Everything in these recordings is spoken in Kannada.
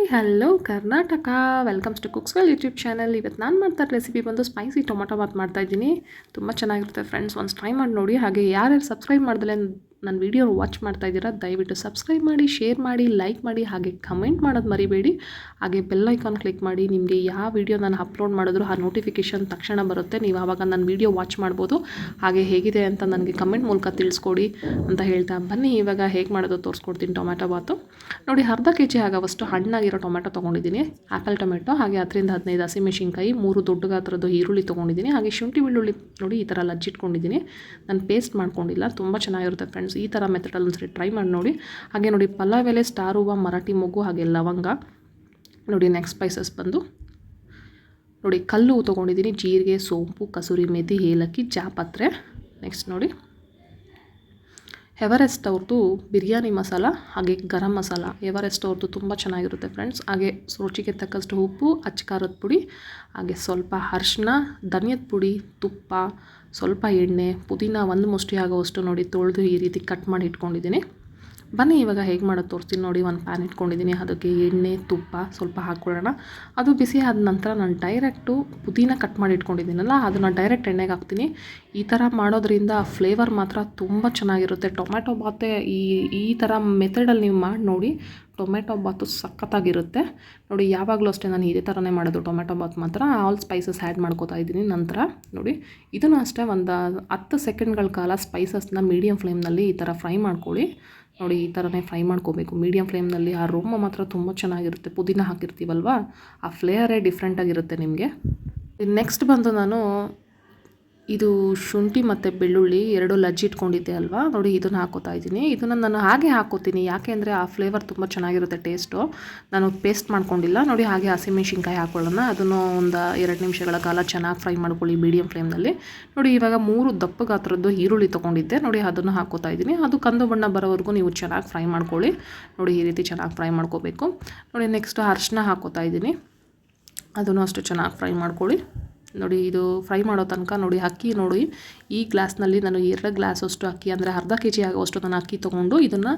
Hi, hello Karnataka. Welcomes to Cookswell YouTube channel ಇವತ್ತು ನಾನು ಮಾಡ್ತಾ ರೆಸಿಪಿ ಬಂದು ಸ್ಪೈಸಿ ಟೊಮೊಟೊ ಬಾತ್ ಮಾಡ್ತಾ ಇದ್ದೀನಿ. ತುಂಬ ಚೆನ್ನಾಗಿರುತ್ತೆ ಫ್ರೆಂಡ್ಸ್ ಒಂದು ಟ್ರೈ ಮಾಡಿ ನೋಡಿ. ಹಾಗೆ ಯಾರ್ಯಾರು ಸಬ್ಸ್ಕ್ರೈಬ್ ಮಾಡಿದ್ರೆ ನನ್ನ ವೀಡಿಯೋ ವಾಚ್ ಮಾಡ್ತಾ ಇದ್ದೀರಾ, ದಯವಿಟ್ಟು ಸಬ್ಸ್ಕ್ರೈಬ್ ಮಾಡಿ ಶೇರ್ ಮಾಡಿ ಲೈಕ್ ಮಾಡಿ, ಹಾಗೆ ಕಮೆಂಟ್ ಮಾಡೋದು ಮರಿಬೇಡಿ. ಹಾಗೆ ಬೆಲ್ ಐಕಾನ್ ಕ್ಲಿಕ್ ಮಾಡಿ, ನಿಮಗೆ ಯಾವ ವಿಡಿಯೋ ನಾನು ಅಪ್ಲೋಡ್ ಮಾಡಿದ್ರು ಆ ನೋಟಿಫಿಕೇಷನ್ ತಕ್ಷಣ ಬರುತ್ತೆ. ನೀವು ಆವಾಗ ನನ್ನ ವೀಡಿಯೋ ವಾಚ್ ಮಾಡ್ಬೋದು. ಹಾಗೆ ಹೇಗಿದೆ ಅಂತ ನನಗೆ ಕಮೆಂಟ್ ಮೂಲಕ ತಿಳಿಸ್ಕೊಡಿ ಅಂತ ಹೇಳ್ತಾ ಬನ್ನಿ. ಇವಾಗ ಹೇಗೆ ಮಾಡೋದು ತೋರಿಸ್ಕೊಡ್ತೀನಿ ಟೊಮ್ಯಾಟೊ ಬಾತು. ನೋಡಿ, ಅರ್ಧ ಕೆ ಜಿ ಆಗೋವಷ್ಟು ಹಣ್ಣಾಗಿರೋ ಟೊಮೆಟೊ ತೊಗೊಂಡಿದ್ದೀನಿ. ಆ್ಯಪಲ್ ಟೊಮೆಟೊ ಹಾಗೆ ಹತ್ತರಿಂದ ಹದಿನೈದು ಹಸಿಮೆಣಸಿನ್ಕಾಯಿ, ಮೂರು ದೊಡ್ಡ ಗಾತ್ರದ ಈರುಳ್ಳಿ ತೊಗೊಂಡಿದ್ದೀನಿ. ಹಾಗೆ ಶುಂಠಿ ಬೆಳ್ಳುಳ್ಳಿ, ನೋಡಿ, ಈ ಥರ ಲಜ್ಜಿಟ್ಕೊಂಡಿದ್ದೀನಿ ನಾನು ಪೇಸ್ಟ್ ಮಾಡ್ಕೊಂಡಿಲ್ಲ, ತುಂಬ ಚೆನ್ನಾಗಿರುತ್ತೆ ಫ್ರೆಂಡ್ಸ್ ಈ ಥರ ಮೆಥಡಲ್ಲಿ ಒಂದ್ಸರಿ ಟ್ರೈ ಮಾಡಿ ನೋಡಿ. ಹಾಗೆ ನೋಡಿ, ಪಲಾವ್ ಎಲೆ ಸ್ಟಾರ್ ಹೂವು, ಮರಾಠಿ ಮೊಗ್ಗು ಹಾಗೆ ಲವಂಗ. ನೋಡಿ ನೆಕ್ಸ್ಟ್ ಸ್ಪೈಸಸ್ ಬಂದು. ನೋಡಿ, ಕಲ್ಲು ತೊಗೊಂಡಿದ್ದೀನಿ, ಜೀರಿಗೆ, ಸೋಂಪು, ಕಸೂರಿ ಮೇಥಿ ಏಲಕ್ಕಿ ಜಾಪತ್ರೆ ನೆಕ್ಸ್ಟ್ ನೋಡಿ. ಎವರೆಸ್ಟ್ ಅವ್ರದ್ದು ಬಿರಿಯಾನಿ ಮಸಾಲ ಹಾಗೆ ಗರಂ ಮಸಾಲ. ಎವರೆಸ್ಟ್ ಅವ್ರದ್ದು ತುಂಬ ಚೆನ್ನಾಗಿರುತ್ತೆ ಫ್ರೆಂಡ್ಸ್ ಹಾಗೆ ರುಚಿಗೆ ತಕ್ಕಷ್ಟು ಉಪ್ಪು, ಅಚ್ಚಕಾರದ ಪುಡಿ, ಹಾಗೆ ಸ್ವಲ್ಪ ಅರ್ಶಿನ, ಧನಿಯದ ಪುಡಿ, ತುಪ್ಪ, ಸ್ವಲ್ಪ ಎಣ್ಣೆ, ಪುದೀನ ಒಂದು ಮುಷ್ಟಿ ಆಗೋವಷ್ಟು ನೋಡಿ ತೊಳೆದು ಈ ರೀತಿ ಕಟ್ ಮಾಡಿ ಇಟ್ಕೊಂಡಿದ್ದೀನಿ. ಬನ್ನಿ, ಇವಾಗ ಹೇಗೆ ಮಾಡೋದು ತೋರಿಸ್ತೀನಿ ನೋಡಿ. ಒಂದು ಪ್ಯಾನ್ ಇಟ್ಕೊಂಡಿದ್ದೀನಿ ಅದಕ್ಕೆ ಎಣ್ಣೆ, ತುಪ್ಪ ಸ್ವಲ್ಪ ಹಾಕ್ಕೊಳ್ಳೋಣ ಅದು ಬಿಸಿ ಆದ ನಂತರ ನಾನು ಡೈರೆಕ್ಟು ಪುದೀನ ಕಟ್ ಮಾಡಿ ಇಟ್ಕೊಂಡಿದ್ದೀನಲ್ಲ, ಅದನ್ನು ಡೈರೆಕ್ಟ್ ಎಣ್ಣೆಗೆ ಹಾಕ್ತೀನಿ. ಈ ಥರ ಮಾಡೋದ್ರಿಂದ ಫ್ಲೇವರ್ ಮಾತ್ರ ತುಂಬ ಚೆನ್ನಾಗಿರುತ್ತೆ. ಟೊಮ್ಯಾಟೊ ಬಾತೆ ಈ ಈ ಥರ ಮೆಥಡಲ್ಲಿ ನೀವು ಮಾಡಿ ನೋಡಿ ಟೊಮೆಟೊ ಬಾತು ಸಖತ್ತಾಗಿರುತ್ತೆ. ನೋಡಿ, ಯಾವಾಗಲೂ ಅಷ್ಟೇ ನಾನು ಇದೇ ಥರನೇ ಮಾಡೋದು ಟೊಮೆಟೊ ಬಾತ್ ಮಾತ್ರ. ಆಲ್ ಸ್ಪೈಸಸ್ ಆ್ಯಡ್ ಮಾಡ್ಕೋತಾ ಇದ್ದೀನಿ ನಂತರ. ನೋಡಿ, ಇದನ್ನು ಅಷ್ಟೇ ಒಂದು ಹತ್ತು ಸೆಕೆಂಡ್ಗಳ ಕಾಲ ಸ್ಪೈಸಸ್ನ ಮೀಡಿಯಮ್ ಫ್ಲೇಮ್ನಲ್ಲಿ ಈ ಥರ ಫ್ರೈ ಮಾಡ್ಕೊಳ್ಳಿ. ನೋಡಿ, ಈ ಥರನೇ ಫ್ರೈ ಮಾಡ್ಕೋಬೇಕು. ಮೀಡಿಯಮ್ ಫ್ಲೇಮ್ನಲ್ಲಿ ಆ ರೋಮ ಮಾತ್ರ ತುಂಬ ಚೆನ್ನಾಗಿರುತ್ತೆ. ಪುದೀನ ಹಾಕಿರ್ತೀವಲ್ವ? ಆ ಫ್ಲೇಯರೇ ಡಿಫ್ರೆಂಟಾಗಿರುತ್ತೆ ನಿಮಗೆ. ನೆಕ್ಸ್ಟ್ ಬಂದು ನಾನು ಇದು ಶುಂಠಿ ಮತ್ತು ಬೆಳ್ಳುಳ್ಳಿ ಎರಡು ಲಜ್ಜಿ ಇಟ್ಕೊಂಡಿದ್ದೆ ಅಲ್ವಾ? ನೋಡಿ, ಇದನ್ನು ಹಾಕೋತಾ ಇದ್ದೀನಿ. ಇದನ್ನು ನಾನು ಹಾಗೆ ಹಾಕೋತೀನಿ. ಯಾಕೆ ಅಂದರೆ ಆ ಫ್ಲೇವರ್ ತುಂಬ ಚೆನ್ನಾಗಿರುತ್ತೆ ಟೇಸ್ಟು ನಾನು ಪೇಸ್ಟ್ ಮಾಡ್ಕೊಂಡಿಲ್ಲ. ನೋಡಿ, ಹಾಗೆ ಹಸಿಮೆಣ್ಸಿನ್ಕಾಯಿ ಹಾಕೊಳ್ಳೋಣ. ಅದನ್ನು ಒಂದು ಎರಡು ನಿಮಿಷಗಳ ಕಾಲ ಚೆನ್ನಾಗಿ ಫ್ರೈ ಮಾಡ್ಕೊಳ್ಳಿ ಮೀಡಿಯಮ್ ಫ್ಲೇಮ್ನಲ್ಲಿ ನೋಡಿ, ಇವಾಗ ಮೂರು ದಪ್ಪ ಗಾತ್ರದ್ದು ಈರುಳ್ಳಿ ತೊಗೊಂಡಿದ್ದೆ. ನೋಡಿ, ಅದನ್ನು ಹಾಕೋತಾ ಇದ್ದೀನಿ. ಅದು ಕಂದು ಬಣ್ಣ ಬರೋವರೆಗೂ ನೀವು ಚೆನ್ನಾಗಿ ಫ್ರೈ ಮಾಡ್ಕೊಳ್ಳಿ. ನೋಡಿ, ಈ ರೀತಿ ಚೆನ್ನಾಗಿ ಫ್ರೈ ಮಾಡ್ಕೋಬೇಕು. ನೋಡಿ ನೆಕ್ಸ್ಟ್ ಅರ್ಶಿನ ಹಾಕೋತಾ ಇದ್ದೀನಿ. ಅದನ್ನು ಅಷ್ಟು ಚೆನ್ನಾಗಿ ಫ್ರೈ ಮಾಡ್ಕೊಳ್ಳಿ. ನೋಡಿ, ಇದು ಫ್ರೈ ಮಾಡೋ ತನಕ ನೋಡಿ, ಅಕ್ಕಿ ನೋಡಿ. ಈ ಗ್ಲಾಸ್ನಲ್ಲಿ ನಾನು ಎರಡು ಗ್ಲಾಸಷ್ಟು ಅಕ್ಕಿ, ಅಂದರೆ ಅರ್ಧ ಕೆ ಜಿ ಆಗೋಷ್ಟು ನಾನು ಅಕ್ಕಿ ತೊಗೊಂಡು ಇದನ್ನು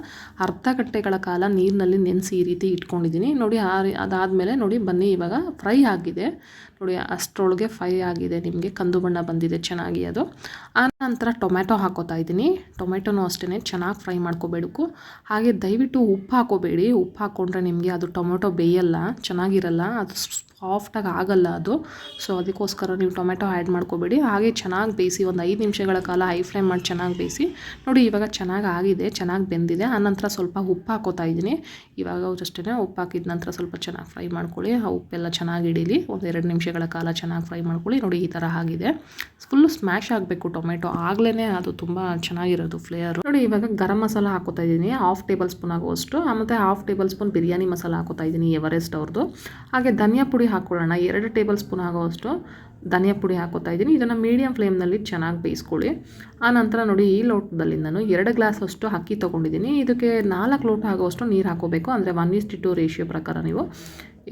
ಅರ್ಧ ಗಂಟೆಗಳ ಕಾಲ ನೀರಿನಲ್ಲಿ ನೆನೆಸಿ ಈ ರೀತಿ ಇಟ್ಕೊಂಡಿದ್ದೀನಿ. ನೋಡಿ, ಆ ಅದಾದಮೇಲೆ ನೋಡಿ, ಬನ್ನಿ, ಇವಾಗ ಫ್ರೈ ಆಗಿದೆ. ನೋಡಿ, ಅಷ್ಟರೊಳಗೆ ಫ್ರೈ ಆಗಿದೆ. ನಿಮಗೆ ಕಂದು ಬಣ್ಣ ಬಂದಿದೆ, ಚೆನ್ನಾಗಿ ಅದು. ಆ ನಂತರ ಟೊಮ್ಯಾಟೊ ಹಾಕೋತಾ ಇದ್ದೀನಿ. ಟೊಮೆಟೊನೂ ಅಷ್ಟೇ ಚೆನ್ನಾಗಿ ಫ್ರೈ ಮಾಡ್ಕೋಬೇಕು ಹಾಗೆ ದಯವಿಟ್ಟು ಉಪ್ಪು ಹಾಕೋಬೇಡಿ. ಉಪ್ಪು ಹಾಕ್ಕೊಂಡ್ರೆ ನಿಮಗೆ ಅದು ಟೊಮೆಟೊ ಬೇಯಲ್ಲ, ಚೆನ್ನಾಗಿರಲ್ಲ, ಅದು ಸಾಫ್ಟಾಗಿ ಆಗಲ್ಲ ಅದು. ಸೊ, ಅದಕ್ಕೋಸ್ಕರ ನೀವು ಟೊಮೆಟೊ ಆ್ಯಡ್ ಮಾಡ್ಕೋಬೇಡಿ. ಹಾಗೆ ಚೆನ್ನಾಗಿ ಬೇಯಿಸಿ ಒಂದು ಐದು ನಿಮಿಷಗಳ ಕಾಲ ಹೈ ಫ್ಲೇಮ್ ಮಾಡಿ ಚೆನ್ನಾಗಿ ಬೇಯಿಸಿ. ನೋಡಿ, ಇವಾಗ ಚೆನ್ನಾಗಿ ಆಗಿದೆ, ಚೆನ್ನಾಗಿ ಬೆಂದಿದೆ. ಆನಂತರ ಸ್ವಲ್ಪ ಉಪ್ಪು ಹಾಕೋತಾ ಇದ್ದೀನಿ. ಇವಾಗ ಅಷ್ಟೇ ಉಪ್ಪು ಹಾಕಿದ ನಂತರ ಸ್ವಲ್ಪ ಚೆನ್ನಾಗಿ ಫ್ರೈ ಮಾಡ್ಕೊಳ್ಳಿ. ಆ ಉಪ್ಪೆಲ್ಲ ಚೆನ್ನಾಗಿ ಹಿಡೀಲಿ. ಒಂದು ಎರಡು ನಿಮಿಷಗಳ ಕಾಲ ಚೆನ್ನಾಗಿ ಫ್ರೈ ಮಾಡ್ಕೊಳ್ಳಿ. ನೋಡಿ, ಈ ಥರ ಆಗಿದೆ. ಫುಲ್ಲು ಸ್ಮ್ಯಾಶ್ ಆಗಬೇಕು ಟೊಮೆಟೊ ಆಗಲೇ ಅದು ತುಂಬ ಚೆನ್ನಾಗಿರೋದು ಫ್ಲೇವರು ನೋಡಿ, ಇವಾಗ ಗರಂ ಮಸಾಲ ಹಾಕೋತಾ ಇದ್ದೀನಿ. ಹಾಫ್ ಟೇಬಲ್ ಸ್ಪೂನ್ ಆಗುವಷ್ಟು. ಮತ್ತು half tablespoon biryani masala ಹಾಕೋತಾ ಇದ್ದೀನಿ, ಎವರೆಸ್ಟ್ ಅವ್ರದ್ದು ಹಾಗೆ ಧನಿಯಾ ಪುಡಿ ಹಾಕ್ಕೊಳ್ಳೋಣ ಎರಡು ಟೇಬಲ್ ಸ್ಪೂನ್ ಆಗೋವಷ್ಟು. ಧನಿಯಾ ಪುಡಿ ಹಾಕೋತಾ ಇದ್ದೀನಿ. ಇದನ್ನು ಮೀಡಿಯಮ್ ಫ್ಲೇಮ್ನಲ್ಲಿ ಚೆನ್ನಾಗಿ ಬೇಯಿಸ್ಕೊಳ್ಳಿ. ಆ ನಂತರ ನೋಡಿ, ಈ ಲೋಟದಲ್ಲಿ ನಾನು ಎರಡು ಗ್ಲಾಸ್ ಅಷ್ಟು ಅಕ್ಕಿ ತೊಗೊಂಡಿದ್ದೀನಿ. ಇದಕ್ಕೆ ನಾಲ್ಕು ಲೋಟ ಆಗೋವಷ್ಟು ನೀರು ಹಾಕೋಬೇಕು. ಅಂದರೆ ಒನ್ ಇಸ್ಟಿ ಟು ರೇಷಿಯೋ ಪ್ರಕಾರ ನೀವು.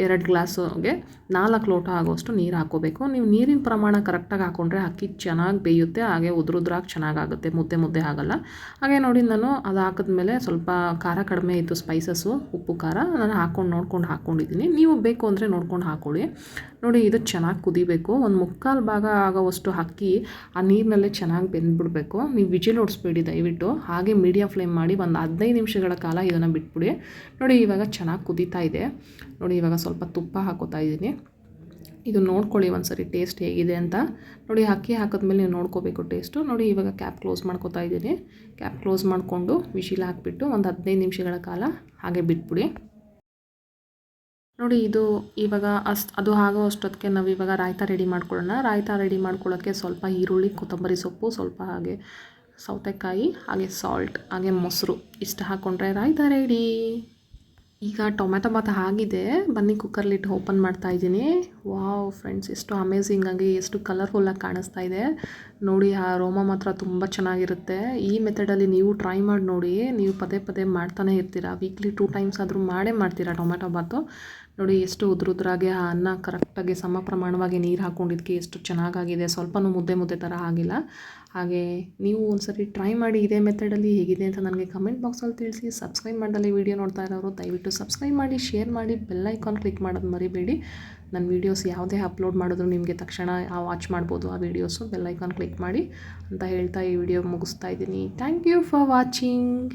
ಎರಡು ಗ್ಲಾಸ್ಗೆ ನಾಲ್ಕು ಲೋಟ ಆಗೋಷ್ಟು ನೀರು ಹಾಕೋಬೇಕು ನೀವು ನೀರಿನ ಪ್ರಮಾಣ ಕರೆಕ್ಟಾಗಿ ಹಾಕ್ಕೊಂಡ್ರೆ ಅಕ್ಕಿ ಚೆನ್ನಾಗಿ ಬೇಯುತ್ತೆ, ಹಾಗೆ ಉದುರುದ್ರಾಗಿ ಚೆನ್ನಾಗಾಗುತ್ತೆ, ಮುದ್ದೆ ಮುದ್ದೆ ಆಗೋಲ್ಲ. ಹಾಗೆ ನೋಡಿ ನಾನು ಅದು ಹಾಕಿದ್ಮೇಲೆ ಸ್ವಲ್ಪ ಖಾರ ಕಡಿಮೆ ಇತ್ತು ಸ್ಪೈಸಸ್ಸು ಉಪ್ಪು ಖಾರ, ನಾನು ಹಾಕ್ಕೊಂಡು ನೋಡ್ಕೊಂಡು ಹಾಕ್ಕೊಂಡಿದ್ದೀನಿ. ನೀವು ಬೇಕು ಅಂದರೆ ನೋಡ್ಕೊಂಡು ಹಾಕ್ಕೊಳ್ಳಿ ನೋಡಿ ಇದು ಚೆನ್ನಾಗಿ ಕುದಿಬೇಕು. ಒಂದು ಮುಕ್ಕಾಲು ಭಾಗ ಆಗೋವಷ್ಟು ಅಕ್ಕಿ ಆ ನೀರಿನಲ್ಲೇ ಚೆನ್ನಾಗಿ ಬೆಂದ್ಬಿಡಬೇಕು. ನೀವು ವಿಜಿಲ್ ಓಡಿಸ್ಬೇಡಿ ದಯವಿಟ್ಟು. ಹಾಗೆ ಮೀಡಿಯಮ್ ಫ್ಲೇಮ್ ಮಾಡಿ ಒಂದು ಹದಿನೈದು ನಿಮಿಷಗಳ ಕಾಲ ಇದನ್ನು ಬಿಟ್ಬಿಡಿ. ನೋಡಿ ಇವಾಗ ಚೆನ್ನಾಗಿ ಕುದೀತಾ ಇದೆ. ನೋಡಿ ಇವಾಗ ಸ್ವಲ್ಪ ತುಪ್ಪ ಹಾಕೋತಾ ಇದ್ದೀನಿ. ಇದು ನೋಡ್ಕೊಳ್ಳಿ ಒಂದು ಸರಿ ಟೇಸ್ಟ್ ಹೇಗಿದೆ ಅಂತ. ನೋಡಿ, ಅಕ್ಕಿ ಹಾಕಿದ್ಮೇಲೆ ನೀವು ನೋಡ್ಕೋಬೇಕು ಟೇಸ್ಟು. ನೋಡಿ, ಇವಾಗ ಕ್ಯಾಪ್ ಕ್ಲೋಸ್ ಮಾಡ್ಕೋತಾ ಇದ್ದೀನಿ. ಕ್ಯಾಪ್ ಕ್ಲೋಸ್ ಮಾಡಿಕೊಂಡು ವಿಶಿಲ್ ಹಾಕಿಬಿಟ್ಟು ಒಂದು ಹದಿನೈದು ನಿಮಿಷಗಳ ಕಾಲ ಹಾಗೆ ಬಿಟ್ಬಿಡಿ. ನೋಡಿ, ಇದು ಇವಾಗ ಅಸ್ ಅದು ಆಗೋ ಅಷ್ಟೊತ್ತಿಗೆ ನಾವು ಇವಾಗ ರಾಯ್ತ ರೆಡಿ ಮಾಡ್ಕೊಳ್ಳೋಣ. ರಾಯ್ತ ರೆಡಿ ಮಾಡ್ಕೊಳ್ಳೋಕ್ಕೆ ಸ್ವಲ್ಪ ಈರುಳ್ಳಿ, ಕೊತ್ತಂಬರಿ ಸೊಪ್ಪು, ಸ್ವಲ್ಪ ಹಾಗೆ ಸೌತೆಕಾಯಿ, ಹಾಗೆ ಸಾಲ್ಟ್, ಹಾಗೆ ಮೊಸರು ಇಷ್ಟು ಹಾಕ್ಕೊಂಡ್ರೆ ರಾಯ್ತಾ ರೆಡಿ. ಈಗ ಟೊಮೆಟೊ ಬಾತ್ ಆಗಿದೆ. ಬನ್ನಿ ಕುಕ್ಕರ್ಲಿಟ್ಟು ಓಪನ್ ಮಾಡ್ತಾ ಇದ್ದೀನಿ. ವಾವ್ ಫ್ರೆಂಡ್ಸ್ ಎಷ್ಟು ಅಮೇಝಿಂಗ್ ಆಗಿ, ಎಷ್ಟು ಕಲರ್ಫುಲ್ಲಾಗಿ ಕಾಣಿಸ್ತಾ ಇದೆ. ನೋಡಿ, ಆ ರೋಮ ಮಾತ್ರ ತುಂಬ ಚೆನ್ನಾಗಿರುತ್ತೆ. ಈ ಮೆಥಡಲ್ಲಿ ನೀವು ಟ್ರೈ ಮಾಡಿ ನೋಡಿ, ನೀವು ಪದೇ ಪದೇ ಮಾಡ್ತಾನೆ ಇರ್ತೀರಾ. ವೀಕ್ಲಿ ಟೂ ಟೈಮ್ಸ್ ಆದರೂ ಮಾಡೇ ಮಾಡ್ತೀರಾ ಟೊಮೆಟೊ ಬಾತು. ನೋಡಿ, ಎಷ್ಟು ಉದ್ರುದ್ರಾಗಿ ಆ ಅನ್ನ ಕರೆಕ್ಟಾಗಿ ಸಮ ಪ್ರಮಾಣವಾಗಿ ನೀರು ಹಾಕ್ಕೊಂಡಿದ್ದಕ್ಕೆ ಎಷ್ಟು ಚೆನ್ನಾಗಾಗಿದೆ. ಸ್ವಲ್ಪನೂ ಮುದ್ದೆ ಮುದ್ದೆ ಥರ ಆಗಿಲ್ಲ. ಹಾಗೆ ನೀವು ಒಂದ್ಸರಿ ಟ್ರೈ ಮಾಡಿ ಇದೇ ಮೆಥಡಲ್ಲಿ ಹೇಗಿದೆ ಅಂತ ನನಗೆ ಕಮೆಂಟ್ ಬಾಕ್ಸಲ್ಲಿ ತಿಳಿಸಿ ಸಬ್ಸ್ಕ್ರೈಬ್ ಮಾಡದಲ್ಲಿ ವೀಡಿಯೋ ನೋಡ್ತಾ ಇರೋರು ದಯವಿಟ್ಟು ಸಬ್ಸ್ಕ್ರೈಬ್ ಮಾಡಿ ಶೇರ್ ಮಾಡಿ ಬೆಲ್ ಐಕಾನ್ ಕ್ಲಿಕ್ ಮಾಡೋದು ಮರಿಬೇಡಿ. ನನ್ನ ವೀಡಿಯೋಸ್ ಯಾವುದೇ ಅಪ್ಲೋಡ್ ಮಾಡಿದ್ರು ನಿಮಗೆ ತಕ್ಷಣ ವಾಚ್ ಮಾಡ್ಬೋದು, ಆ ವೀಡಿಯೋಸು ಬೆಲ್ ಐಕಾನ್ ಕ್ಲಿಕ್ ಮಾಡಿ ಅಂತ ಹೇಳ್ತಾ ಈ ವಿಡಿಯೋ ಮುಗಿಸ್ತಾ ಇದ್ದೀನಿ. Thank you for watching